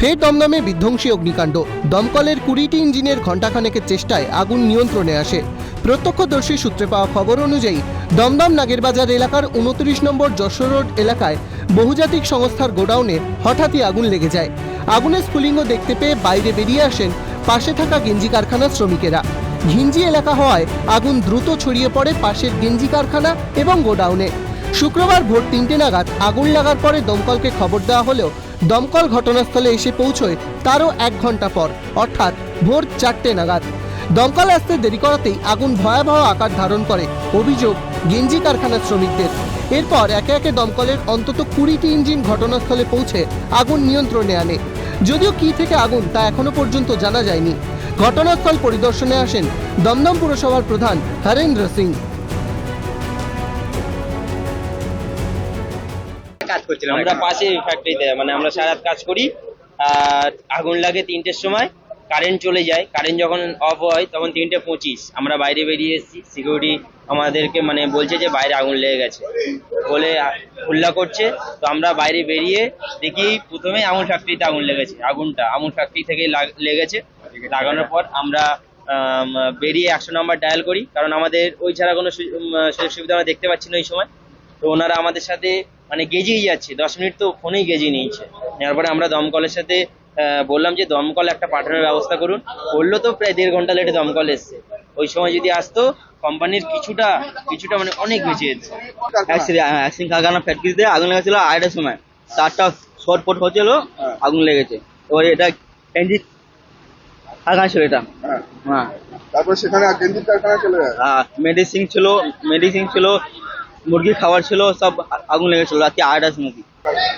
ফের দমদমে বিধ্বংসী অগ্নিকাণ্ড। দমকলের কুড়িটি ইঞ্জিনের ঘণ্টাখানেকের চেষ্টায় আগুন নিয়ন্ত্রণে আসে। প্রত্যক্ষদর্শী সূত্রে পাওয়া খবর অনুযায়ী, দমদম নাগেরবাজার এলাকার উনত্রিশ নম্বর যশোর রোড এলাকায় বহুজাতিক সংস্থার গোডাউনে হঠাৎই আগুন লেগে যায়। আগুনের স্ফুলিঙ্গ দেখতে পেয়ে বাইরে বেরিয়ে আসেন পাশে থাকা গেঞ্জি কারখানার শ্রমিকেরা। ঘিঞ্জি এলাকা হওয়ায় আগুন দ্রুত ছড়িয়ে পড়ে পাশের গেঞ্জি কারখানা এবং গোডাউনে। শুক্রবার ভোর তিনটে নাগাদ আগুন লাগার পরে দমকলকে খবর দেওয়া হলেও দমকল ঘটনাস্থলে এসে পৌঁছয় তারও এক ঘণ্টা পর, অর্থাৎ ভোর চারটে নাগাদ। দমকল আসতে দেরি করাতেই আগুন ভয়াবহ আকার ধারণ করে, অভিযোগ গেঞ্জি কারখানার শ্রমিকদের। এরপর একে একে দমকলের অন্তত কুড়িটি ইঞ্জিন ঘটনাস্থলে পৌঁছে আগুন নিয়ন্ত্রণে আনে। যদিও কি থেকে আগুন তা এখনও পর্যন্ত জানা যায়নি। ঘটনাস্থল পরিদর্শনে আসেন দমদম পুরসভার প্রধান হরেন্দ্র সিং। কাজ করছিলাম আমরা পাশে ফ্যাক্টরিতে মানে আমরা সারা কাজ করি আর আগুন লাগে তিনটের সময় কারেন্ট চলে যায় কারেন্ট যখন অফ হয় তখন তিনটে পঁচিশ। আমরা বাইরে বেরিয়ে এসেছি সিকিউরিটি আমাদেরকে মানে বলছে যে বাইরে আগুন লেগে গেছে। বলে উল্লা করছে তো আমরা বাইরে বেরিয়ে দেখি প্রথমে আমুল ফ্যাক্টরিতে আগুন লেগেছে আগুনটা আমুল ফ্যাক্টরি থেকেই লাগ- লেগেছে। লাগানোর পর আমরা আম, বেরিয়ে একশো নাম্বার ডায়াল করি কারণ আমাদের ওই ছাড়া কোনো সুযোগ সুবিধা আমরা দেখতে পাচ্ছি না ওই সময়। তো ওনারা আমাদের সাথে মানে গেজিয়ে যাচ্ছে। দশ মিনিট তো ফোনেই গেজিয়ে নিয়েছে। নেওয়ার পরে আমরা দমকলের সাথে বললাম যে দমকল একটা পাঠানোর ব্যবস্থা করুন। বলল তো প্রায় দেড় ঘণ্টা লেটে দমকল এসছে। ওই সময় যদি আসতো কোম্পানির কিছুটা কিছুটা মানে অনেক বেঁচে যেত। অ্যাক্সিং কারখানা ফ্যাক্টরিতে আগুন লেগেছিল আড়াইটার সময়। চারটা শর্ট পট হচ্ছিল আগুন লেগেছে। এবার এটা এনজি কারখানা ছিল এটা। হ্যাঁ। হ্যাঁ। তারপর সেখানে গেঞ্জির কারখানা চলে যায়? মেডিসিন ছিল মেডিসিন ছিল মুরগি খাবার ছিল, সব আগুন লেগেছিল রাত্রি আড়াইটার সময়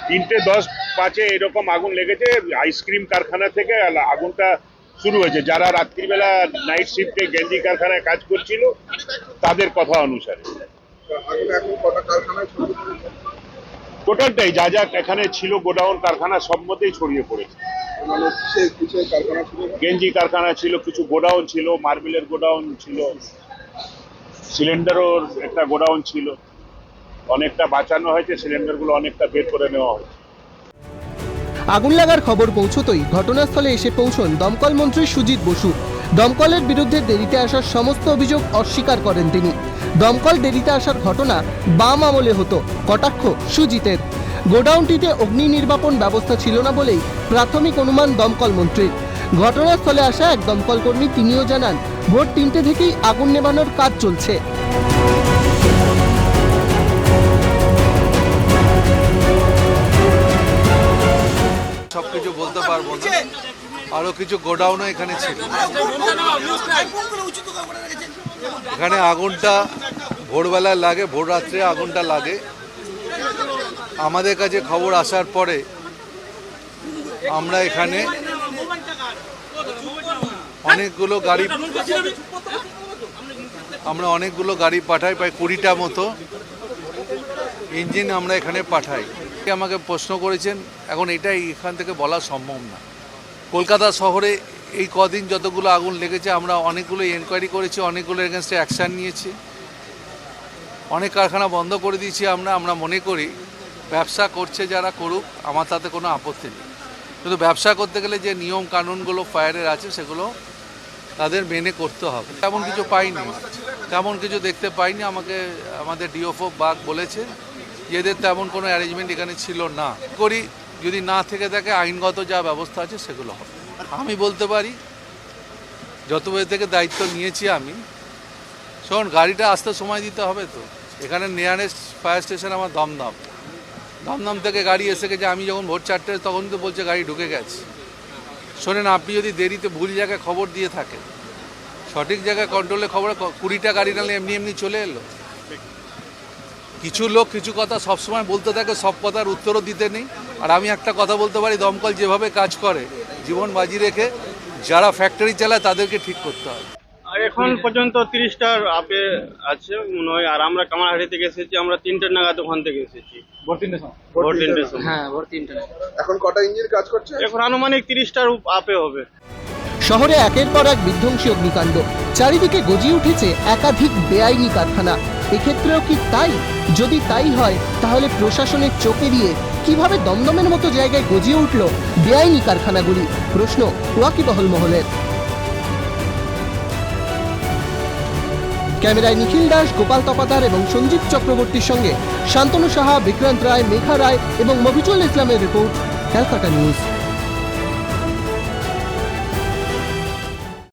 তিনটে দশ পাঁচে এরকম আগুন লেগেছে, আইসক্রিম কারখানা থেকে আগুনটা শুরু হয়েছে। যারা রাত্রিবেলা নাইট শিফটে গেঞ্জি কারখানায় কাজ করছিল, তাদের কথা অনুসারে? টোটালটাই যা যা এখানে ছিল গোডাউন কারখানা, সব মতেই ছড়িয়ে পড়েছে। গেঞ্জি কারখানা ছিল, কিছু গোডাউন ছিল, মার্বেলের গোডাউন ছিল, সিলিন্ডারও একটা গোডাউন ছিল। অনেকটা বাঁচানো হয়েছে, সিলিন্ডারগুলো অনেকটা বের করে নেওয়া হয়েছে। আগুন লাগার খবর পৌঁছতই ঘটনাস্থলে এসে পৌঁছন দমকল মন্ত্রী সুজিত বসু। দমকলের বিরুদ্ধে দেরিতে আসার সমস্ত অভিযোগ অস্বীকার করেন তিনি। দমকল দেরিতে আসার ঘটনা বাম আমলে হতো, কটাক্ষ সুজিতের। গোডাউনটিতে অগ্নি নির্বাপন ব্যবস্থা ছিল না বলেই প্রাথমিক অনুমান দমকল মন্ত্রীর। ঘটনাস্থলে আসা এক দমকল কর্মী তিনিও জানান, ভোর তিনটে থেকেই আগুন নেভানোর কাজ চলছে। আরও কিছু গোডাউনও এখানে ছিল। এখানে আগুনটা ভোরবেলায় লাগে, ভোর রাত্রে আগুনটা লাগে। আমাদের কাছে খবর আসার পরে আমরা এখানে অনেকগুলো গাড়ি আমরা অনেকগুলো গাড়ি পাঠাই, প্রায় কুড়িটা মতো। ইঞ্জিন আমরা এখানে পাঠাই। আমাকে প্রশ্ন করেছেন, এখন এটাই এখান থেকে বলা সম্ভব না। কলকাতা শহরে এই কদিন যতগুলো আগুন লেগেছে, আমরা অনেকগুলো এনকোয়ারি করেছি, অনেকগুলো এগেনস্টে অ্যাকশান নিয়েছি। অনেক কারখানা বন্ধ করে দিয়েছি আমরা আমরা মনে করি ব্যবসা করছে যারা করুক, আমার তাতে কোনো আপত্তি নেই। কিন্তু ব্যবসা করতে গেলে যে নিয়ম কানুনগুলো ফায়ারের আছে, সেগুলো তাদের মেনে করতে হবে। তেমন কিছু পাইনি, তেমন কিছু দেখতে পাইনি, আমাকে, আমাদের ডিওফও বাঘ বলেছে এদের তেমন কোনো অ্যারেঞ্জমেন্ট এখানে ছিল না। করি যদি না থেকে থাকে, আইনগত যা ব্যবস্থা আছে সেগুলো হবে। আমি বলতে পারি, যত বই থেকে দায়িত্ব নিয়েছি আমি, শোন, গাড়িটা আসতে সময় দিতে হবে তো। এখানে নিয়ারেস্ট ফায়ার স্টেশন আমার দমদম। দমদম থেকে গাড়ি এসে গেছে, আমি যখন ভোর চারটে, তখন তো বলছে গাড়ি ঢুকে গেছে। শোনেন, আপনি যদি দেরিতে ভুল জায়গায় খবর দিয়ে থাকেন, সঠিক জায়গায় কন্ট্রোলে খবর, কুড়িটা গাড়ি নালে এমনি এমনি চলে এলো। কিছু লোক কিছু কথা সবসময় বলতে থাকে, সব কথার উত্তরও দিতে নেই। আর আমি একটা কথা বলতে পারি দমকল যেভাবে কাজ করে জীবন বাজি রেখে যারা ফ্যাক্টরি চালায় তাদেরকে ঠিক করতে হবে। আর এখন পর্যন্ত তিরিশটার আপে আছে মনে হয় আর আমরা কামারহাটি থেকে এসেছি আমরা তিনটে নাগাদ ওখান থেকে এসেছি। ভোর তিনটের সময়। হ্যাঁ ভোর তিনটে এখন কটা ইঞ্জিন কাজ করছে? এখন আনুমানিক তিরিশটার আপে হবে। শহরে একের পর এক বিধ্বংসী অগ্নিকাণ্ড। চারিদিকে গজিয়ে উঠেছে একাধিক বেআইনি কারখানা। এক্ষেত্রেও কি তাই? যদি তাই হয় তাহলে প্রশাসনের চোখে দিয়ে কীভাবে দমদমের মতো জায়গায় গজিয়ে উঠল বেআইনি কারখানাগুলি? প্রশ্ন ওয়াকিবহল মহলের। ক্যামেরায় নিখিল দাস, গোপাল তপাদার এবং সঞ্জীব চক্রবর্তীর সঙ্গে শান্তনু সাহা, বিক্রান্ত রায়, মেঘা রায় এবং মফিজুল ইসলামের রিপোর্ট, ক্যালকাটা নিউজ।